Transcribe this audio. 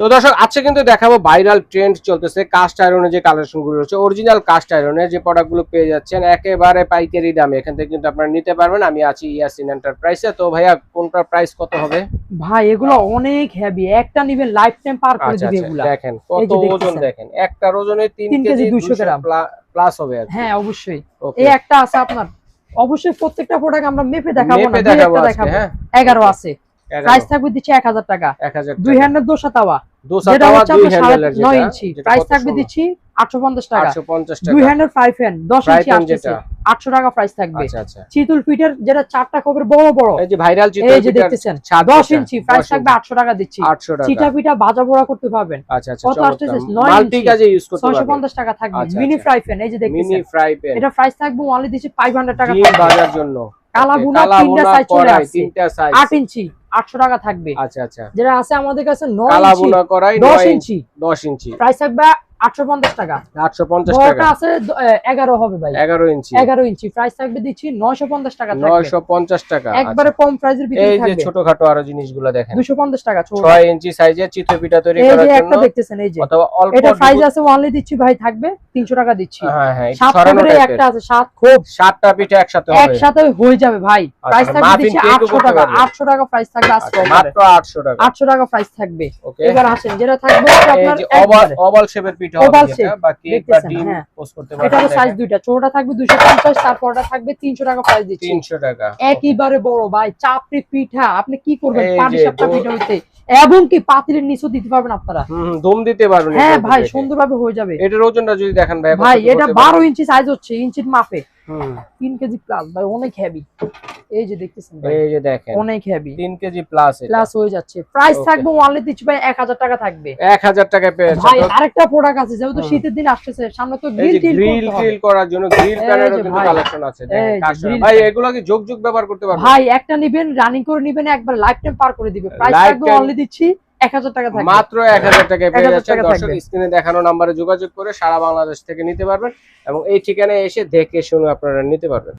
তো দর্শক আজকে কিন্তু দেখাবো ভাইরাল ট্রেন্ড চলতেছে কাস্ট আয়রনের যে কালেকশনগুলো রয়েছে অরিজিনাল কাস্ট আয়রনের যে প্রোডাক্টগুলো পেয়ে যাচ্ছেন একেবারে পাইকারি দামে। এখান থেকে কিন্তু আপনারা নিতে পারবেন আমি আছি ইয়াসিন এন্টারপ্রাইসে তো ভাইয়া কোনটার প্রাইস কত হবে? ভাই এগুলো অনেক হেভি একটা নিবেন লাইফ টাইম পার করে আচ্ছা দিবে আচ্ছা এগুলা। দেখেন কত ওজন দেখেন একটা ওজনে তিন তিন কেজি কেজি 200 গ্রাম। প্লাস হবে আর হ্যাঁ অবশ্যই। এই একটা আছে আপনার। অবশ্যই প্রত্যেকটা প্রোডাক্ট আমরা মেপে দেখাবো না মেপে দেখাবো হ্যাঁ। এগারো আছে। এগারো। প্রাইস থাকবে দিচ্ছি এক হাজার টাকা। দুই। হ্যান্ডের দোষা তাওয়া। দোসা যেটা হচ্ছে আপনার নয় ইঞ্চি। প্রাইস থাকবে দিচ্ছি আটশো পঞ্চাশ টাকা। 850 দুই হ্যান্ডের ফাইভ হ্যান্ড দশ ইঞ্চি। আটশো টাকা প্রাইস থাকবে। আচ্ছা আচ্ছা। চিতুল পিঠের যেটা চারটা খবর বড় বড়। এই যে ভাইরাল এই যে দেখতেছেন দশ ইঞ্চি প্রাইস থাকবে আটশো টাকা দিচ্ছি। 800 টাকা। চিটা পিঠা ভাজা পোড়া করতে পারবেন। আচ্ছা আচ্ছা কত আসতেছে? নয় ইঞ্চি। কাজে ইউজ করতে ছয়শো পঞ্চাশ টাকা থাকবে। আচ্ছা, মিনি আচ্ছা। ফ্রাই প্যান এই যে দেখতেছেন। এটা প্রাইস থাকবে অনলি দিচ্ছি ফাইভ হান্ড্রেড টাকা। ভাজার জন্য। কালা কালা তিনটা চলে আসছে। আট ইঞ্চি। আটশো টাকা থাকবে। আচ্ছা আচ্ছা। যেটা আছে আমাদের কাছে নয় ইঞ্চি দশ ইঞ্চি। 10 ইঞ্চি। প্রাইস থাকবে আটশো পঞ্চাশ টাকা। 850 টাকা। আছে দ- এ, এগারো হবে ভাই। 11 ইঞ্চি। এগারো ইঞ্চি। প্রাইস থাকবে দিচ্ছি টাকা 950 টাকা একবারে আচ্ছা। কম প্রাইসের ভিতরে এই যে ছোটখাটো আরও জিনিসগুলো দেখেন। দুশো পঞ্চাশ টাকা 6 ইঞ্চি সাইজের চিতই পিঠা তৈরি এই যে একটা দেখতেছেন এই যে। অথবা অল্প এটা প্রাইস আছে অনলি দিচ্ছি ভাই থাকবে তিনশো টাকা দিচ্ছি। হ্যাঁ হ্যাঁ একটু সাত ছড়ানো খবরে type-এর। একটা আছে সাত। খুব সাতটা পিঠা একসাথে হবে। একসাথে হয়ে যাবে ভাই। প্রাইস থাকবে দিচ্ছি cake ও আটশো করতে টাকা। পারবে। আটশো টাকা প্রাইস থাকবে আজকে মাত্র 800 টাকা। আটশো টাকা প্রাইস থাকবে। এবার আসেন যেটা থাকবে আপনার ওভাল ওভাল শেপের হবে হ্যাঁ। পোস্ট করতে এটা সাইজ দুইটা ছোটটা থাকবে তারপরটা টাকা প্রাইস দিচ্ছি। 300 টাকা। একইবারে বড় ভাই চাপড়ি পিঠা আপনি কি করবেন? এই পাটি সাপটা পিঠা হইতে এবং কি পাতিলের নিচও দিতে পারবেন আপনারা? হুম দম দিতে পারবেন হ্যাঁ ভাই দেখে। সুন্দরভাবে হয়ে যাবে। এটার ওজনটা যদি দেখেন ভাই ভাই এটা বারো ইঞ্চি সাইজ হচ্ছে ইঞ্চির মাপে। হুম। তিন কেজি প্লাস ভাই অনেক হেভি এই যে দেখতেছেন ভাই এই যে দেখেন। অনেক হেভি 3 কেজি প্লাস প্লাস হয়ে যাচ্ছে। প্রাইস থাকবে ওয়ানলি দিচ্ছি ভাই টাকা থাকবে। 1000 টাকায় পেয়েছেন ভাই আরেকটা প্রোডাক্ট আছে যেহেতু শীতের দিন সামনে তো গ্রিল টিল গ্রিল করতে করার জন্য গ্রিল প্যানেরও কিন্তু ভাই। কালেকশন আছে। দেখেন এগুলো কি যোগ যোগ ব্যবহার করতে পারবেন। ভাই একটা নিবেন রানিং করে নিবেন একবার লাইফ টাইম পার করে দিবে। প্রাইস থাকবে অনলি দিচ্ছি এক হাজার টাকা থাকবে। মাত্র 1000 টাকায় পেয়ে 1000 যাচ্ছেন। দর্শক স্ক্রিনে দেখানো নম্বরে যোগাযোগ করে সারা বাংলাদেশ থেকে নিতে পারবেন এবং এই ঠিকানায় এসে দেখে শুনে আপনারা নিতে পারবেন।